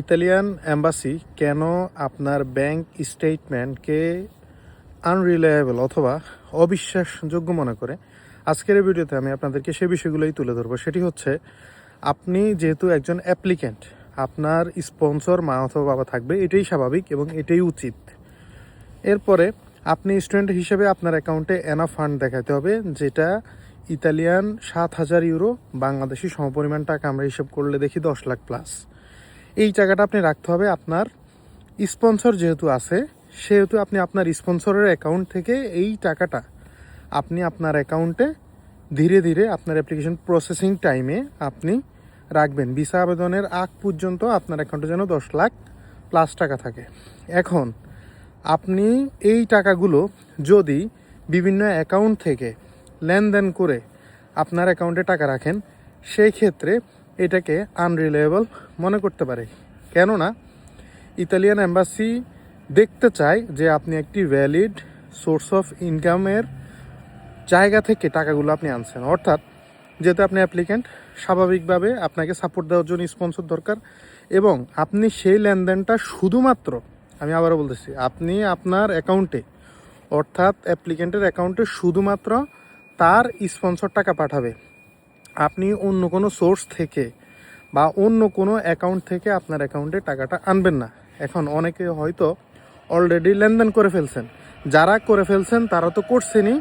Italian embassy কেন আপনার bank স্টেটমেন্টকে unreliable অথবা অবিশ্বাসযোগ্য মনে করে? আজকের ভিডিওতে আমি আপনাদেরকে সে বিষয়গুলোই তুলে ধরবো। সেটি হচ্ছে, আপনি যেহেতু একজন অ্যাপ্লিক্যান্ট আপনার স্পন্সর মা অথবা বাবা থাকবে, এটাই স্বাভাবিক এবং এটাই উচিত। এরপরে, আপনি স্টুডেন্ট হিসেবে আপনার অ্যাকাউন্টে এনা ফান্ড দেখাতে হবে, যেটা ইতালিয়ান সাত হাজার ইউরো, বাংলাদেশি সমপরিমাণ টাকা আমরা হিসাব করলে দেখি দশ লাখ প্লাস এই টাকাটা আপনি রাখতে হবে আপনার স্পন্সর যেহেতু আছে, সেহেতু আপনি আপনার স্পন্সরের অ্যাকাউন্ট থেকে এই টাকাটা আপনি আপনার অ্যাকাউন্টে ধীরে ধীরে আপনার অ্যাপ্লিকেশন প্রসেসিং টাইমে আপনি রাখবেন। ভিসা আবেদনের আগ পর্যন্ত আপনার অ্যাকাউন্টে যেন দশ লাখ প্লাস টাকা থাকে। এখন আপনি এই টাকাগুলো যদি বিভিন্ন অ্যাকাউন্ট থেকে লেনদেন করে আপনার অ্যাকাউন্টে টাকা রাখেন সেই ক্ষেত্রে এটাকে আনরিলায়েবল মনে করতে পারে। কেননা ইতালিয়ান অ্যাম্বাসি দেখতে চায় যে আপনি একটি ভ্যালিড সোর্স অফ ইনকামের জায়গা থেকে টাকাগুলো আপনি আনছেন। অর্থাৎ, যেহেতু আপনি অ্যাপ্লিক্যান্ট স্বাভাবিকভাবে আপনাকে সাপোর্ট দেওয়ার জন্য স্পন্সর দরকার এবং আপনি সেই লেনদেনটা শুধুমাত্র, আমি আবারও বলতেছি, আপনি আপনার অ্যাকাউন্টে অর্থাৎ অ্যাপ্লিক্যান্টের অ্যাকাউন্টে শুধুমাত্র তার স্পন্সর টাকা পাঠাবে। আপনি অন্য কোনো সোর্স থেকে বা অন্য কোনো অ্যাকাউন্ট থেকে আপনার অ্যাকাউন্টে টাকাটা আনবেন না। এখন অনেকে হয়তো অলরেডি লেনদেন করে ফেলছেন। যারা করে ফেলছেন, তারা তো করছেনই।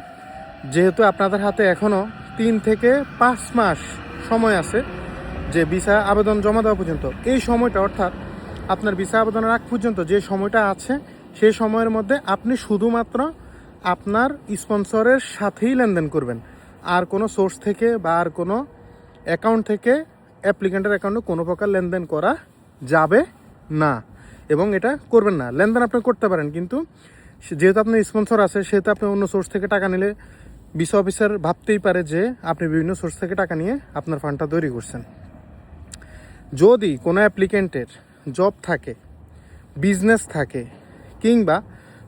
যেহেতু আপনাদের হাতে এখনও তিন থেকে পাঁচ মাস সময় আছে যে ভিসা আবেদন জমা দেওয়া পর্যন্ত। এই সময়টা অর্থাৎ আপনার ভিসা আবেদনের আগ পর্যন্ত যে সময়টা আছে, সেই সময়ের মধ্যে আপনি শুধুমাত্র আপনার স্পন্সরের সাথেই লেনদেন করবেন। আর কোনো সোর্স থেকে বা আর কোনো অ্যাকাউন্ট থেকে অ্যাপ্লিকেন্টের অ্যাকাউন্টে কোনো প্রকার লেনদেন করা যাবে না। এবং এটা করবেন না। লেনদেন আপনি করতে পারেন, কিন্তু যেহেতু আপনার স্পন্সর আছে, সেহেতু আপনি অন্য সোর্স থেকে টাকা নিলে বিসা অফিসার ভাবতেই পারে যে আপনি বিভিন্ন সোর্স থেকে টাকা নিয়ে আপনার ফান্ডটা তৈরি করছেন। যদি কোনো অ্যাপ্লিকেন্টের জব থাকে বিজনেস থাকে, কিংবা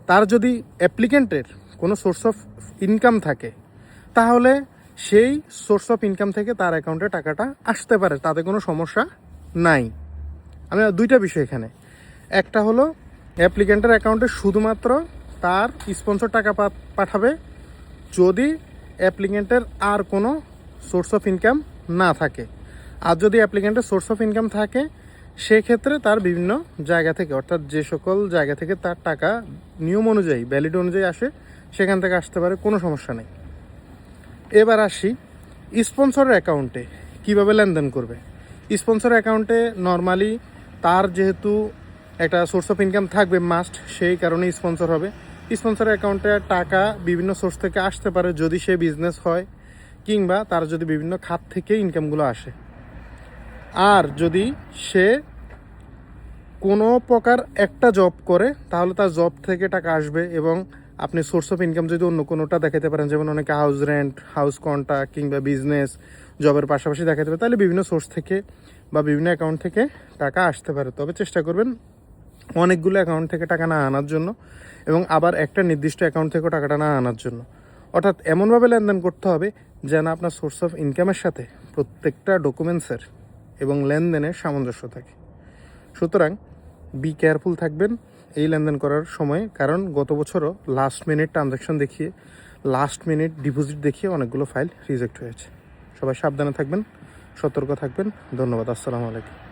তার যদি অ্যাপ্লিকেন্টের কোনো সোর্স অফ ইনকাম থাকে তাহলে সেই সোর্স অফ ইনকাম থেকে তার অ্যাকাউন্টে টাকাটা আসতে পারে, তাতে কোনো সমস্যা নাই। আমি দুইটা বিষয় এখানে। একটা হলো অ্যাপ্লিকেন্টের অ্যাকাউন্টে শুধুমাত্র তার স্পন্সর টাকা পাঠাবে যদি অ্যাপ্লিকেন্টের আর কোনো সোর্স অফ ইনকাম না থাকে। আর যদি অ্যাপ্লিকেন্টের সোর্স অফ ইনকাম থাকে, সেক্ষেত্রে তার বিভিন্ন জায়গা থেকে, অর্থাৎ যে সকল জায়গা থেকে তার টাকা নিয়ম অনুযায়ী ভ্যালিড অনুযায়ী আসে, সেখান থেকে আসতে পারে, কোনো সমস্যা নেই। এবার আসি স্পন্সরের অ্যাকাউন্টে। কীভাবে লেনদেন করবে? স্পন্সর অ্যাকাউন্টে নর্মালি তার যেহেতু একটা সোর্স অফ ইনকাম থাকবে মাস্ট সেই কারণে স্পন্সর হবে। স্পন্সর অ্যাকাউন্টে টাকা বিভিন্ন সোর্স থেকে আসতে পারে যদি সে বিজনেস হয়, কিংবা তার যদি বিভিন্ন খাত থেকে ইনকামগুলো আসে। আর যদি সে কোনো প্রকার একটা জব করে, তাহলে তার জব থেকে টাকা আসবে এবং আপনি সোর্স অফ ইনকাম যদি অন্য কোনোটা দেখাতে পারেন, যেমন অনেকে হাউস রেন্ট হাউস কন্ট্রাক্ট কিংবা বিজনেস জবের পাশাপাশি দেখাতে পারে তাহলে বিভিন্ন সোর্স থেকে বা বিভিন্ন অ্যাকাউন্ট থেকে টাকা আসতে পারে। তবে চেষ্টা করবেন অনেকগুলো অ্যাকাউন্ট থেকে টাকা না আনার জন্য এবং আবার একটা নির্দিষ্ট অ্যাকাউন্ট থেকেও টাকাটা না আনার জন্য। অর্থাৎ এমনভাবে লেনদেন করতে হবে যেন আপনার সোর্স অফ ইনকামের সাথে প্রত্যেকটা ডকুমেন্টসের এবং লেনদেনের সামঞ্জস্য থাকে। সুতরাং বি কেয়ারফুল থাকবেন। এই লেনদেন করার সময়, কারণ গত বছরও লাস্ট মিনিট ট্রানজ্যাকশন দেখিয়ে লাস্ট মিনিট ডিপোজিট দেখিয়ে অনেকগুলো ফাইল রিজেক্ট হয়েছে। সবাই সাবধানে থাকবেন, সতর্ক থাকবেন। ধন্যবাদ, আসসালামু আলাইকুম।